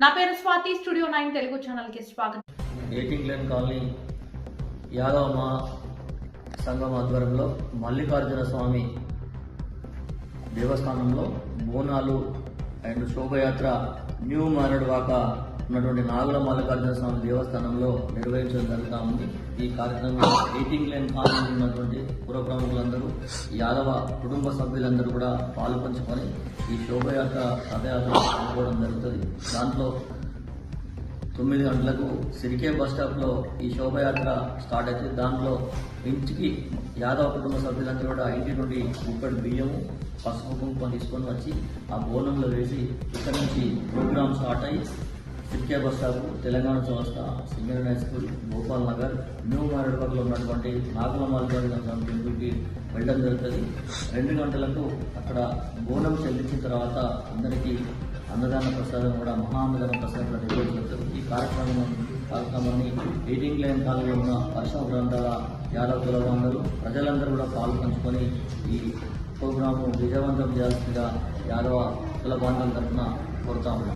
నా పేరు Swathi studio nine Telugu ఛానల్కి స్వాగతం. ఎయిటింగ్ లైన్ కాలనీ యాదవ మా సంఘం ఆధ్వర్యంలో మల్లికార్జున స్వామి దేవస్థానంలో బోనాలు అండ్ శోభయాత్ర న్యూ మారడ్ వాక ఉన్నటువంటి నాగుల మల్లికార్జున స్వామి దేవస్థానంలో నిర్వహించడం జరుగుతూ ఉంది. ఈ కార్యక్రమంలో ఎయిటింగ్ లైన్ కాలనీ ఉన్నటువంటి పుర ప్రముఖులందరూ యాదవ కుటుంబ సభ్యులందరూ కూడా పాలుపంచుకొని ఈ శోభయాత్ర రథయాత్ర పాల్గొనడం జరుగుతుంది. దాంట్లో తొమ్మిది గంటలకు సిరికే బస్ స్టాప్లో ఈ శోభయాత్ర స్టార్ట్ అవుతుంది దాంట్లో ఇంటికి యాదవ కుటుంబ సభ్యులందరూ కూడా ఇంటి నుండి ముప్పటి బియ్యము పసుపు కుంకుమ తీసుకొని వచ్చి ఆ బోనంలో వేసి ఇక్కడ నుంచి ప్రోగ్రామ్ స్టార్ట్ అయ్యి సిరికే బస్ స్టాప్ తెలంగాణ సంస్థ singer high school Gopal Nagar new మారేడుపల్లిలో ఉన్నటువంటి నాగుల మల్లికార్జున టెంపుల్కి వెళ్ళడం జరుగుతుంది. రెండు గంటలకు అక్కడ బోనం చెల్లించిన తర్వాత అందరికీ అన్నదాన ప్రసాదం కూడా మహా అన్నదాన ప్రసాదం కూడా కార్యక్రమం కార్యక్రమాన్ని ఎయిటింగ్ లైన్ కాలంలో ఉన్న పరిశ్రమ ప్రాంతాల యాదవ కులబంధులు ప్రజలందరూ కూడా పాలు పంచుకొని ఈ ప్రోగ్రాము విజయవంతం చేయాల్సిందిగా యాదవ కుల బాంధవుల తరఫున కోరుతాము